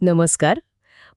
नमस्कार.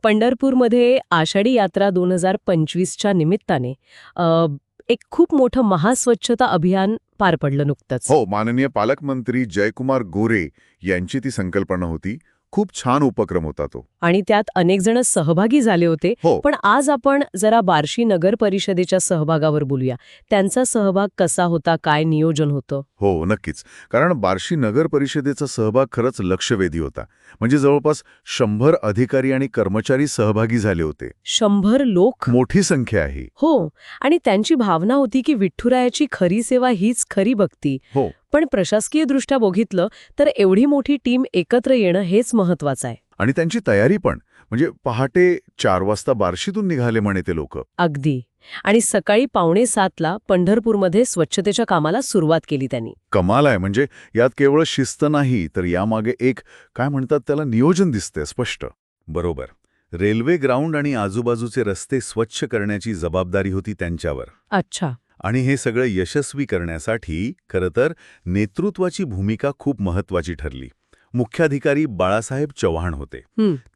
पंढरपूरमध्ये आषाढी यात्रा दोन हजार पंचवीसच्या निमित्ताने अ, एक खूप मोठं महास्वच्छता अभियान पार पडलं नुकतंच. हो माननीय पालकमंत्री जयकुमार गोरे यांची ती संकल्पना होती. खूप छान उपक्रम होता तो. आणि त्यात अनेक जण सहभागी झाले होते. हो. पण आज आपण जरा बार्शी नगर परिषदेच्या सहभागावर बोलूया. त्यांचा सहभाग कसा होता? काय नियोजन होतं? हो नक्कीच. कारण बार्शी नगर परिषदेचा सहभाग खरंच लक्षवेधी होता. म्हणजे जवळपास शंभर अधिकारी आणि कर्मचारी सहभागी झाले होते. शंभर लोक? मोठी संख्या आहे. हो. आणि त्यांची भावना होती की विठ्ठुरायाची खरी सेवा हीच खरी भक्ती. हो. पण प्रशासकीय दृष्ट्या बघितलं तर एवढी मोठी टीम एकत्र येणं हेच महत्वाचं आहे. आणि त्यांची तयारी पण म्हणजे पहाटे चार वाजता बार्शीतून निघाले म्हणे ते लोक. अगदी. आणि सकाळी पावणे सातला पंढरपूरमध्ये स्वच्छतेच्या कामाला सुरुवात केली त्यांनी. कमाल आहे म्हणजे यात केवळ शिस्त नाही तर यामागे एक काय म्हणतात त्याला नियोजन दिसते स्पष्ट. बरोबर. रेल्वे ग्राउंड आणि आजूबाजूचे रस्ते स्वच्छ करण्याची जबाबदारी होती त्यांच्यावर. अच्छा. आणि हे सगळं यशस्वी करण्यासाठी खरं तर नेतृत्वाची भूमिका खूप महत्वाची ठरली. मुख्याधिकारी बाळासाहेब चव्हाण होते.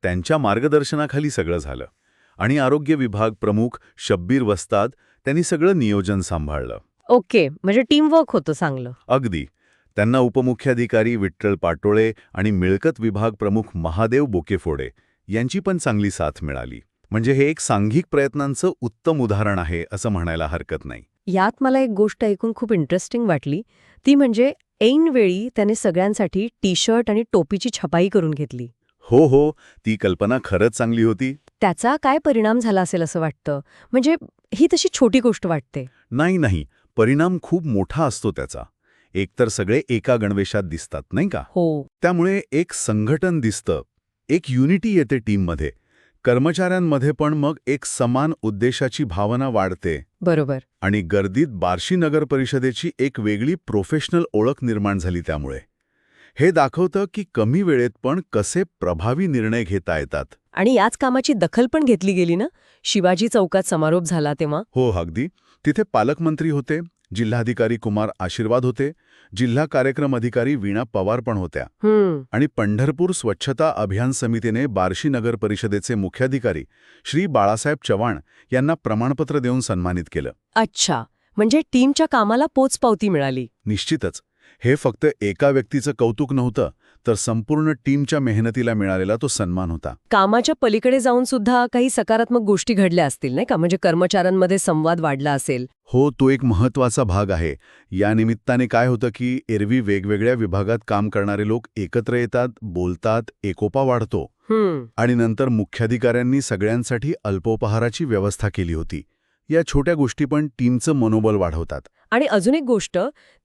त्यांच्या मार्गदर्शनाखाली सगळं झालं. आणि आरोग्य विभाग प्रमुख शब्बीर वस्ताद त्यांनी सगळं नियोजन सांभाळलं. ओके म्हणजे टीमवर्क होतं चांगलं. अगदी. त्यांना उपमुख्याधिकारी विठ्ठल पाटोळे आणि मिळकत विभाग प्रमुख महादेव बोकेफोडे यांची पण चांगली साथ मिळाली. म्हणजे हे एक सांघिक प्रयत्नांचं उत्तम उदाहरण आहे असं म्हणायला हरकत नाही. यात मला एक गोष्ट ऐकून खूप इंटरेस्टिंग वाटली. ती म्हणजे ऐनवेळी त्याने सगळ्यांसाठी टी शर्ट आणि टोपीची छपाई करून घेतली. हो हो ती कल्पना खरंच चांगली होती. त्याचा काय परिणाम झाला असेल असं वाटतं? म्हणजे ही तशी छोटी गोष्ट वाटते. नाही नाही परिणाम खूप मोठा असतो त्याचा. एकतर सगळे एका गणवेशात दिसतात नाही का? हो. त्यामुळे एक संघटन दिसतं. एक युनिटी येते टीममध्ये कर्मचाऱ्यांमध्ये पण मग एक समान उद्देशाची भावना वाढते. बरोबर. आणि गर्दीत बार्शी नगर परिषदेची एक वेगळी प्रोफेशनल ओळख निर्माण झाली त्यामुळे. हे दाखवतं की कमी वेळेत पण कसे प्रभावी निर्णय घेता येतात. आणि याच कामाची दखल पण घेतली गेली ना? शिवाजी चौकात समारोप झाला तेव्हा? हो अगदी. तिथे पालकमंत्री होते जिल्हाधिकारी कुमार आशीर्वाद होते जिल्हा कार्यक्रम अधिकारी वीणा पवार पण होत्या. आणि पंढरपूर स्वच्छता अभियान समितीने बार्शी नगर परिषदेचे मुख्याधिकारी श्री बाळासाहेब चव्हाण यांना प्रमाणपत्र देऊन सन्मानित केलं. अच्छा. म्हणजे टीमच्या कामाला पोचपावती मिळाली. निश्चितच. हे फक्त एका व्यक्तीचं कौतुक नव्हतं तर संपूर्ण टीमच्या मेहनतीला मिळालेला तो सन्मान होता. कामाच्या पलीकडे जाऊन सुद्धा काही सकारात्मक गोष्टी घडल्या असतील नाही का? म्हणजे कर्मचाऱ्यांमध्ये संवाद वाढला असेल. हो तो एक महत्त्वाचा भाग आहे. या निमित्ताने काय होतं की एरवी वेगवेगळ्या विभागात काम करणारे लोक एकत्र येतात बोलतात एकोपा वाढतो. आणि नंतर मुख्याधिकाऱ्यांनी सगळ्यांसाठी अल्पोपहाराची व्यवस्था केली होती. या छोट्या गोष्टी पण टीमचं मनोबल वाढवतात. आणि अजून एक गोष्ट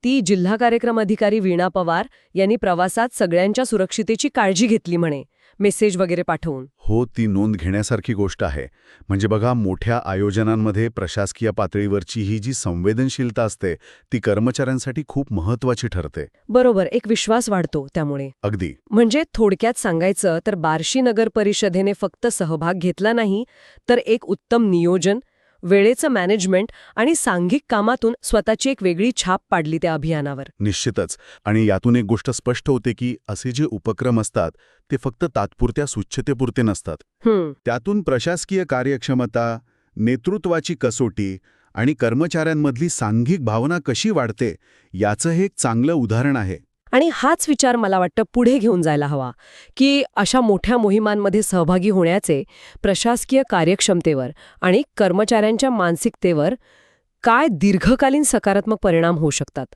ती जिल्हा कार्यक्रम अधिकारी वीणा पवार यांनी प्रवासात सगळ्यांच्या सुरक्षितेची काळजी घेतली म्हणे. मेसेज वगैरे पाठवून. हो ती नोंद घेण्यासारखी गोष्ट आहे. म्हणजे बघा मोठ्या आयोजनांमध्ये प्रशासकीय पातळीवरची ही जी संवेदनशीलता असते ती कर्मचाऱ्यांसाठी खूप महत्वाची ठरते. बरोबर एक विश्वास वाढतो त्यामुळे. अगदी. म्हणजे थोडक्यात सांगायचं तर बार्शी नगर परिषदेने फक्त सहभाग घेतला नाही तर एक उत्तम नियोजन वेळेचं मॅनेजमेंट आणि सांघिक कामातून स्वतःची एक वेगळी छाप पाडली त्या अभियानावर. निश्चितच. आणि यातून एक गोष्ट स्पष्ट होते की असे जे उपक्रम असतात ते फक्त तात्पुरत्या स्वच्छतेपुरते नसतात. त्यातून प्रशासकीय कार्यक्षमता नेतृत्वाची कसोटी आणि कर्मचाऱ्यांमधली सांघिक भावना कशी वाढते याचं हे एक चांगलं उदाहरण आहे. आणि हाच विचार मला वाटतं पुढे घेऊन जायला हवा की अशा मोठ्या मोहिमांमध्ये सहभागी होण्याचे प्रशासकीय कार्यक्षमतेवर आणि कर्मचाऱ्यांच्या मानसिकतेवर काय दीर्घकालीन सकारात्मक परिणाम होऊ शकतात?